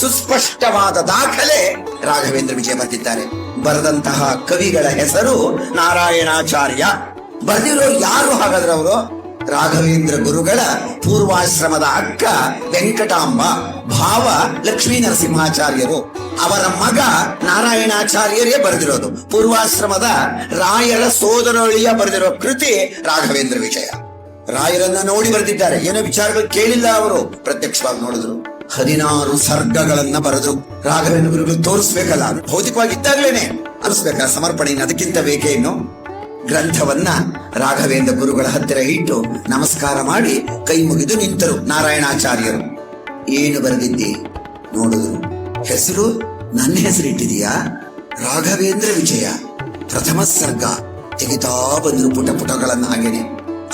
ಸುಸ್ಪಷ್ಟವಾದ ದಾಖಲೆ ರಾಘವೇಂದ್ರ ವಿಜಯ ಬರೆದಿದ್ದಾರೆ. ಬರೆದಂತಹ ಕವಿಗಳ ಹೆಸರು ನಾರಾಯಣಾಚಾರ್ಯ. ಬರೆದಿರೋ ಯಾರು ಹಾಗಾದ್ರೆ ಅವರು? ರಾಘವೇಂದ್ರ ಗುರುಗಳ ಪೂರ್ವಾಶ್ರಮದ ಅಕ್ಕ ವೆಂಕಟಾಂಬ, ಭಾವ ಲಕ್ಷ್ಮೀ ನರಸಿಂಹಾಚಾರ್ಯರು. ಅವರ ಮಗ ನಾರಾಯಣಾಚಾರ್ಯರೇ ಬರೆದಿರೋದು. ಪೂರ್ವಾಶ್ರಮದ ರಾಯರ ಸೋದರಳಿಯ ಬರೆದಿರೋ ಕೃತಿ ರಾಘವೇಂದ್ರ ವಿಜಯ. ರಾಯರನ್ನ ನೋಡಿ ಬರೆದಿದ್ದಾರೆ. ಏನೋ ವಿಚಾರಗಳು ಕೇಳಿಲ್ಲ ಅವರು. ಪ್ರತ್ಯಕ್ಷವಾಗಿ ನೋಡಿದ್ರು. ಹದಿನಾರು ಸರ್ಗಗಳನ್ನ ಬರೆದು ರಾಘವೇಂದ್ರ ಗುರುಗಳು ತೋರಿಸ್ಬೇಕಲ್ಲ ಭೌತಿಕವಾಗಿದ್ದಾಗ್ಲೇನೆ. ಅನಿಸ್ಬೇಕ ಸಮರ್ಪಣೆ ಅದಕ್ಕಿಂತ ಬೇಕೇ ಇನ್ನು? ಗ್ರಂಥವನ್ನ ರಾಘವೇಂದ್ರ ಗುರುಗಳ ಹತ್ತಿರ ಇಟ್ಟು ನಮಸ್ಕಾರ ಮಾಡಿ ಕೈ ಮುಗಿದು ನಿಂತರು ನಾರಾಯಣಾಚಾರ್ಯರು. ಏನು ಬರೆದಿದ್ದಿ? ನೋಡಿದ್ರು ಹೆಸರು? ನನ್ನ ಹೆಸರು ಇಟ್ಟಿದೀಯಾ ರಾಘವೇಂದ್ರ ವಿಜಯ. ಪ್ರಥಮ ಸರ್ಗ. ತೆಗಿತಾ ಬಂದ್ರು ಪುಟ ಪುಟಗಳನ್ನ ಹಾಗೇನೆ.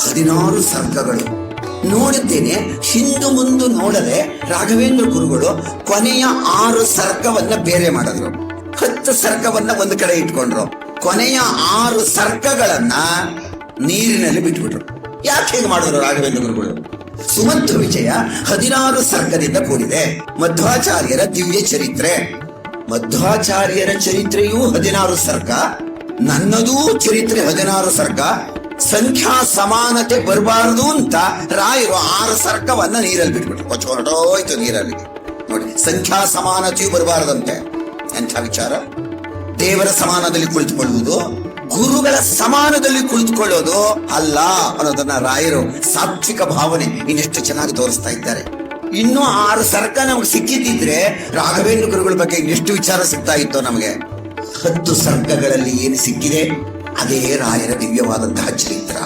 ಹದಿನಾರು ಸರ್ಗಗಳು. ನೋಡಿದ್ದೇನೆ, ಹಿಂದು ಮುಂದು ನೋಡದೆ ರಾಘವೇಂದ್ರ ಗುರುಗಳು ಕೊನೆಯ ಆರು ಸರ್ಗವನ್ನ ಬೇರೆ ಮಾಡಿದ್ರು. ಹತ್ತು ಸರ್ಗವನ್ನ ಒಂದು ಕಡೆ ಇಟ್ಕೊಂಡ್ರು. ಕೊನೆಯ ಆರು ಸರ್ಗಗಳನ್ನ ನೀರಿನಲ್ಲಿ ಬಿಟ್ಬಿಟ್ರು. ಯಾಕೆ ಹೇಗೆ ಮಾಡಿದ್ರು ರಾಘವೇಂದ್ರ ಗುರುಗಳು? ಸುಮಂತ್ರ ವಿಜಯ ಹದಿನಾರು ಸರ್ಗದಿಂದ ಕೂಡಿದೆ. ಮಧ್ವಾಚಾರ್ಯರ ದಿವ್ಯ ಚರಿತ್ರೆ. ಮಧ್ವಾಚಾರ್ಯರ ಚರಿತ್ರೆಯೂ ಹದಿನಾರು ಸರ್ಗ. ನನ್ನದೂ ಚರಿತ್ರೆ ಹದಿನಾರು ಸರ್ಗ. ಸಂಖ್ಯಾ ಸಮಾನತೆ ಬರಬಾರದು ಅಂತ ರಾಯರು ಆರು ಸರ್ಕವನ್ನ ನೀರಲ್ಲಿ ಬಿಟ್ಬಿಟ್ರು. ಕೊಚ್ಚ ಹೊರಟೋಯ್ತು ನೀರಲ್ಲಿ. ನೋಡಿ, ಸಂಖ್ಯಾ ಸಮಾನತೆಯು ಬರಬಾರದಂತೆ. ಎಂಥ ವಿಚಾರ? ದೇವರ ಸಮಾನದಲ್ಲಿ ಕುಳಿತುಕೊಳ್ಳುವುದು, ಗುರುಗಳ ಸಮಾನದಲ್ಲಿ ಕುಳಿತುಕೊಳ್ಳೋದು ಅಲ್ಲ ಅನ್ನೋದನ್ನ ರಾಯರು ಸಾತ್ವಿಕ ಭಾವನೆ ಇನ್ನೆಷ್ಟು ಚೆನ್ನಾಗಿ ತೋರಿಸ್ತಾ ಇದ್ದಾರೆ. ಇನ್ನೂ ಆರು ಸರ್ಕ ನಮ್ಗೆ ಸಿಕ್ಕಿದ್ದಿದ್ರೆ ರಾಘವೇಂದ್ರ ಗುರುಗಳ ಬಗ್ಗೆ ಇನ್ನೆಷ್ಟು ವಿಚಾರ ಸಿಗ್ತಾ ಇತ್ತು ನಮಗೆ. ಹತ್ತು ಸರ್ಕಗಳಲ್ಲಿ ಏನು ಸಿಕ್ಕಿದೆ? ಅದೇ ರಾಯರ ದಿವ್ಯವಾದಂತಹ ಚರಿತ್ರ